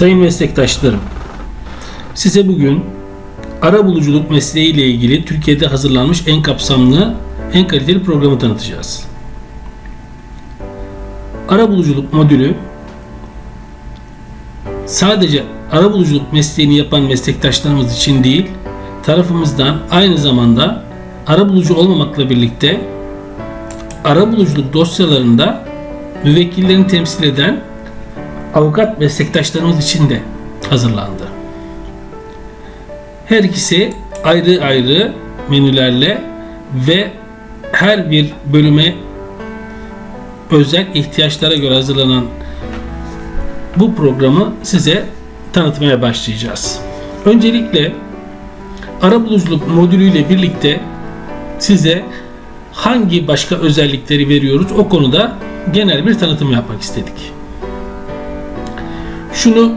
Sayın meslektaşlarım, size bugün ara buluculuk mesleği ile ilgili Türkiye'de hazırlanmış en kapsamlı, en kaliteli programı tanıtacağız. Ara buluculuk modülü sadece ara buluculuk mesleğini yapan meslektaşlarımız için değil, tarafımızdan aynı zamanda ara bulucu olmamakla birlikte ara buluculuk dosyalarında müvekkillerini temsil eden avukat meslektaşlarımız için de hazırlandı. Her ikisi ayrı ayrı menülerle ve her bir bölüme özel ihtiyaçlara göre hazırlanan bu programı size tanıtmaya başlayacağız. Öncelikle arabuluculuk modülüyle birlikte size hangi başka özellikleri veriyoruz o konuda genel bir tanıtım yapmak istedik. Şunu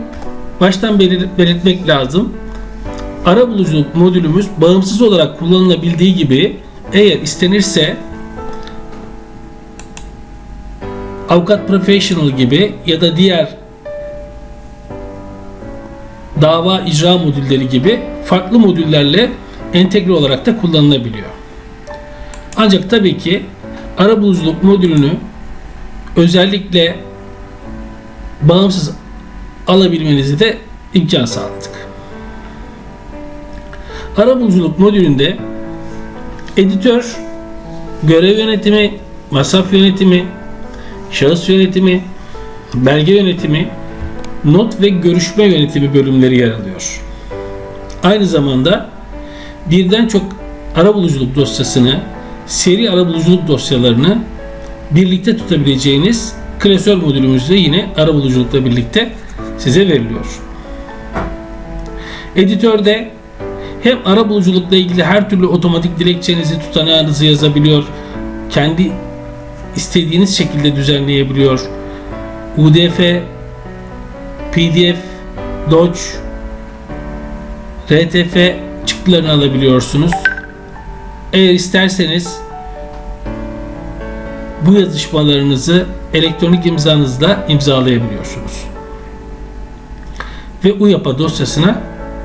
baştan belir- belirtmek lazım. Arabuluculuk modülümüz bağımsız olarak kullanılabildiği gibi eğer istenirse Avukat Professional gibi ya da diğer dava icra modülleri gibi farklı modüllerle entegre olarak da kullanılabiliyor. Ancak tabii ki arabuluculuk modülünü özellikle bağımsız alabilmenizi de imkan sağladık. Arabuluculuk modülünde editör, görev yönetimi, masraf yönetimi, şahıs yönetimi, belge yönetimi, not ve görüşme yönetimi bölümleri yer alıyor. Aynı zamanda birden çok arabuluculuk dosyasını, seri arabuluculuk dosyalarını birlikte tutabileceğiniz klasör modülümüz de yine arabuluculukla birlikte size veriliyor. Editörde hem arabuluculukla ilgili her türlü otomatik dilekçenizi, tutanağınızı yazabiliyor, kendi istediğiniz şekilde düzenleyebiliyor. UDF, PDF, Doc, RTF çıktılarını alabiliyorsunuz. Eğer isterseniz bu yazışmalarınızı elektronik imzanızla imzalayabiliyorsunuz. Ve UYAP'a dosyasına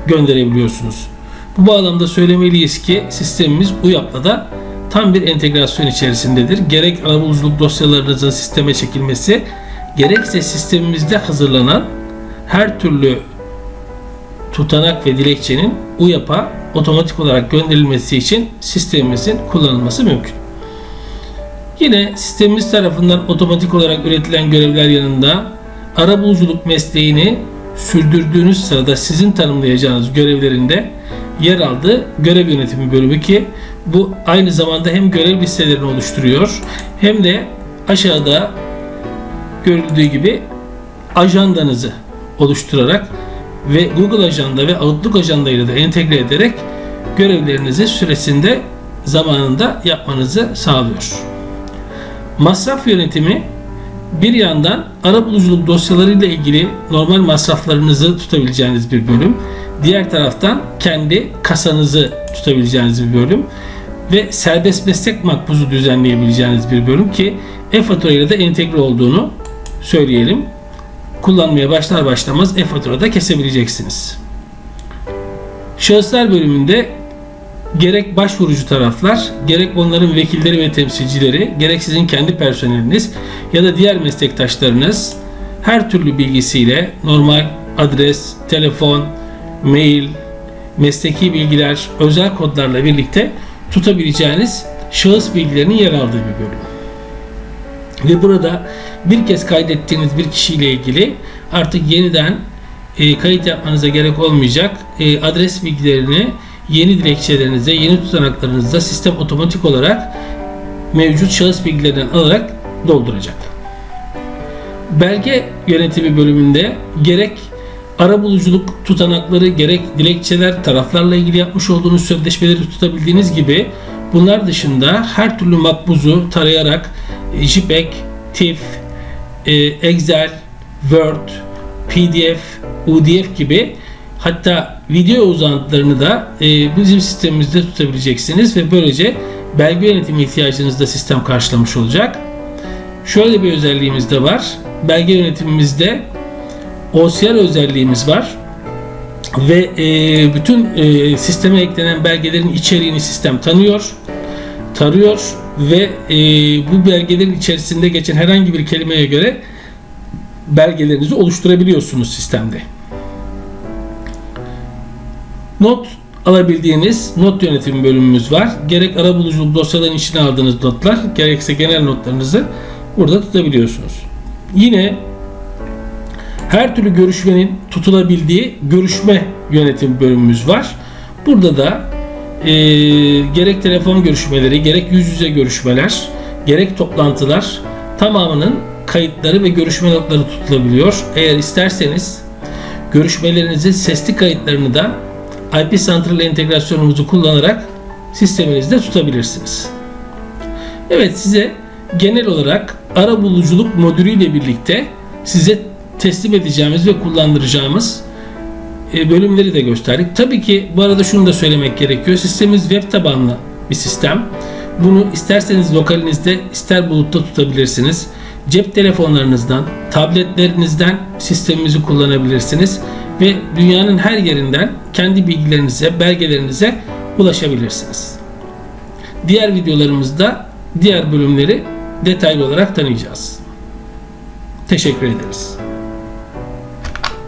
gönderebiliyorsunuz. Bu bağlamda söylemeliyiz ki sistemimiz UYAP'la da tam bir entegrasyon içerisindedir. Gerek arabuluculuk dosyalarınızın sisteme çekilmesi, gerekse sistemimizde hazırlanan her türlü tutanak ve dilekçenin UYAP'a otomatik olarak gönderilmesi için sistemimizin kullanılması mümkün. Yine sistemimiz tarafından otomatik olarak üretilen görevler yanında arabuluculuk mesleğini sürdürdüğünüz sırada sizin tanımlayacağınız görevlerinde yer aldığı görev yönetimi bölümü ki bu aynı zamanda hem görev listelerini oluşturuyor hem de aşağıda görüldüğü gibi ajandanızı oluşturarak ve Google Ajanda ve Outlook Ajanda ile de entegre ederek görevlerinizi süresinde zamanında yapmanızı sağlıyor. Masraf yönetimi bir yandan arabuluculuk dosyaları ile ilgili normal masraflarınızı tutabileceğiniz bir bölüm. Diğer taraftan kendi kasanızı tutabileceğiniz bir bölüm ve serbest meslek makbuzu düzenleyebileceğiniz bir bölüm ki e-fatura ile de entegre olduğunu söyleyelim. Kullanmaya başlar başlamaz e-faturada kesebileceksiniz. Şahıslar bölümünde gerek başvurucu taraflar, gerek onların vekilleri ve temsilcileri, gerek sizin kendi personeliniz ya da diğer meslektaşlarınız her türlü bilgisiyle normal adres, telefon, mail, mesleki bilgiler, özel kodlarla birlikte tutabileceğiniz şahıs bilgilerinin yer aldığı bir bölüm. Ve burada bir kez kaydettiğiniz bir kişiyle ilgili artık yeniden e, kayıt yapmanıza gerek olmayacak e, adres bilgilerini yeni dilekçelerinize, yeni tutanaklarınızda sistem otomatik olarak mevcut şahıs bilgilerinden alarak dolduracak. Belge yönetimi bölümünde gerek arabuluculuk tutanakları, gerek dilekçeler, taraflarla ilgili yapmış olduğunuz sözleşmeleri tutabildiğiniz gibi bunlar dışında her türlü makbuzu tarayarak e, JPEG, TIFF, e, Excel, Word, PDF, UDF gibi hatta video uzantılarını da e, bizim sistemimizde tutabileceksiniz ve böylece belge yönetimi ihtiyacınızı da sistem karşılamış olacak. Şöyle bir özelliğimiz de var. Belge yönetimimizde OCR özelliğimiz var ve e, bütün e, sisteme eklenen belgelerin içeriğini sistem tanıyor, tarıyor ve e, bu belgelerin içerisinde geçen herhangi bir kelimeye göre belgelerinizi oluşturabiliyorsunuz sistemde. Not alabildiğiniz not yönetimi bölümümüz var. Gerek arabuluculuk dosyaların içine aldığınız notlar, gerekse genel notlarınızı burada tutabiliyorsunuz. Yine her türlü görüşmenin tutulabildiği görüşme yönetim bölümümüz var. Burada da e, gerek telefon görüşmeleri, gerek yüz yüze görüşmeler, gerek toplantılar tamamının kayıtları ve görüşme notları tutulabiliyor. Eğer isterseniz görüşmelerinizin sesli kayıtlarını da IP Central entegrasyonumuzu kullanarak sisteminizde tutabilirsiniz. Evet size genel olarak ara buluculuk modülü ile birlikte size teslim edeceğimiz ve kullandıracağımız e, bölümleri de gösterdik. Tabii ki bu arada şunu da söylemek gerekiyor. Sistemimiz web tabanlı bir sistem. Bunu isterseniz lokalinizde ister bulutta tutabilirsiniz. Cep telefonlarınızdan, tabletlerinizden sistemimizi kullanabilirsiniz ve dünyanın her yerinden kendi bilgilerinize, belgelerinize ulaşabilirsiniz. Diğer videolarımızda diğer bölümleri detaylı olarak tanıyacağız. Teşekkür ederiz.